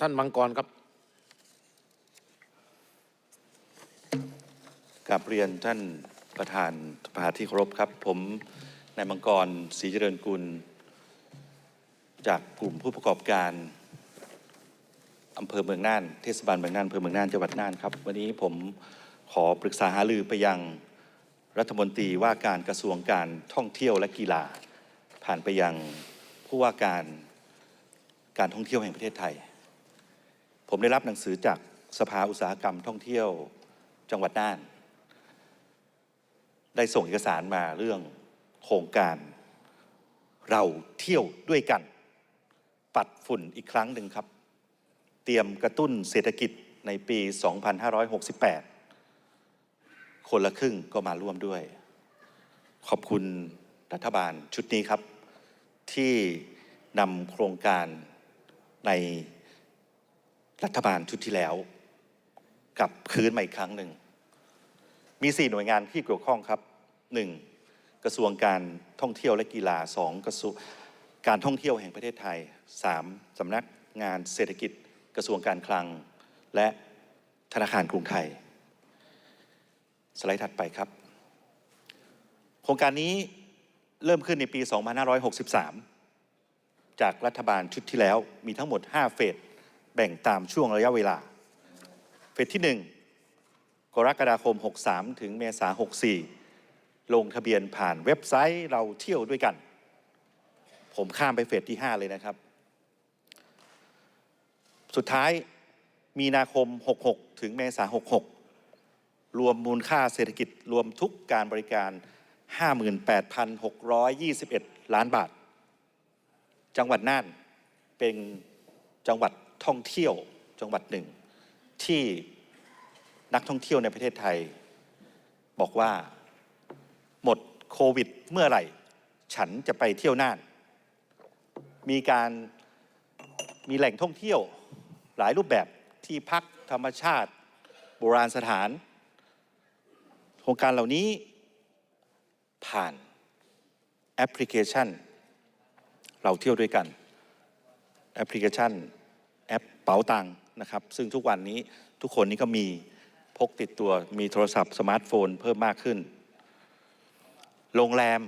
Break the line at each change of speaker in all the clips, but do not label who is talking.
ท่านมังกรครับ
กราบเรียนท่านประธานสภาที่เคารพครับ ผมนายมังกรศรีเจริญกุล จากกลุ่มผู้ประกอบการอำเภอเมืองน่านเทศบาลเมืองน่านอำเภอเมืองน่านจังหวัดน่านครับ วันนี้ผมขอปรึกษาหารือไปยังรัฐมนตรีว่าการกระทรวงการท่องเที่ยวและกีฬา ผ่านไปยังผู้ว่าการการท่องเที่ยวแห่งประเทศไทย ผมได้รับหนังสือจากสภาอุตสาหกรรมท่องเที่ยวจังหวัดน่าน ได้ส่งเอกสารมาเรื่องโครงการ เราเที่ยวด้วยกัน ปัดฝุ่นอีกครั้งหนึ่งครับ เตรียมกระตุ้นเศรษฐกิจในปี 2568 คนละครึ่งก็มาร่วมด้วย ขอบคุณรัฐบาลชุดนี้ครับ ที่นำโครงการใน รัฐบาลชุดที่แล้วกลับคืนมาอีกครั้งหนึ่ง มี 4 หน่วยงานที่เกี่ยวข้องครับ 1. กระทรวงการท่องเที่ยวและกีฬา 2. กระทรวงการท่องเที่ยวแห่งประเทศไทย 3. สำนักงานเศรษฐกิจกระทรวงการคลัง และธนาคารกรุงไทย สไลด์ถัดไปครับ โครงการนี้เริ่มขึ้นในปี 2563 จากรัฐบาลชุดที่แล้วมีทั้งหมด 5 เฟส แบ่งตามช่วงระยะเวลา เฟสที่ 1 กรกฎาคม 63 ถึงเมษา64 ลงทะเบียนผ่านเว็บไซต์เราเที่ยวด้วยกัน ผมข้ามไปเฟสที่ 5 เลยนะครับ สุดท้ายมีนาคม 66 ถึงเมษา66 รวมมูลค่าเศรษฐกิจรวมทุกการบริการ 58,621 ล้านบาท จังหวัดน่านเป็นจังหวัด ท่องเที่ยวจังหวัดหนึ่ง ที่นักท่องเที่ยวในประเทศไทย บอกว่าหมดโควิดเมื่อไหร่ ฉันจะไปเที่ยวน่าน มีการมีแหล่งท่องเที่ยวหลายรูปแบบที่พักธรรมชาติ โบราณสถาน โครงการเหล่านี้ผ่านแอปพลิเคชัน เราเที่ยวด้วยกันแอปพลิเคชัน แอปเป๋าตังค์นะครับ ซึ่งทุกวันนี้ทุกคนนี้ก็มีพกติดตัวมีโทรศัพท์สมาร์ทโฟนเพิ่มมากขึ้น โรงแรม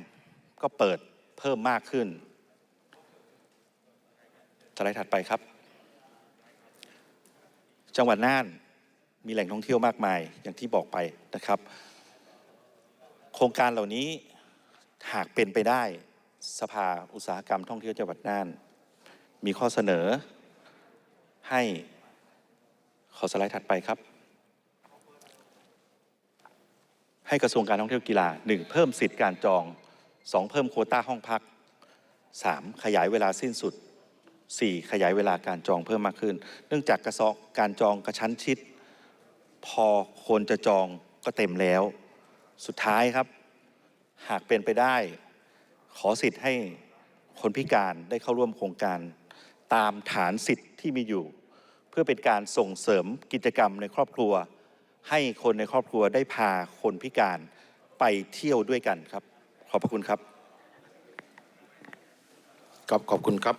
ก็เปิดเพิ่มมากขึ้นสไลด์ถัดไปครับ จังหวัดน่านมีแหล่งท่องเที่ยวมากมายอย่างที่บอกไปนะครับ โครงการเหล่านี้หากเป็นไปได้สภาอุตสาหกรรมท่องเที่ยวจังหวัดน่าน มีข้อเสนอ ให้ขอสไลด์ถัดไปครับ ให้กระทรวงการท่องเที่ยวกีฬา 1. เพิ่มสิทธิการจอง 2. เพิ่มโควต้าห้องพัก 3. ขยายเวลาสิ้นสุด 4. ขยายเวลาการจองเพิ่มมากขึ้น เนื่องจากกระซอกการจองกระชั้นชิด พอคนจะจองก็เต็มแล้ว สุดท้ายครับ หากเป็นไปได้ ขอสิทธิ์ให้คนพิการได้เข้าร่วมโครงการ ตามฐานสิทธิ์ที่มีอยู่ เพื่อเป็นการส่งเสริมกิจกรรมในครอบครัว ให้คนในครอบครัวได้พาคนพิการไปเที่ยวด้วยกันครับ ขอบพระคุณครับ
ขอบขอบคุณครับ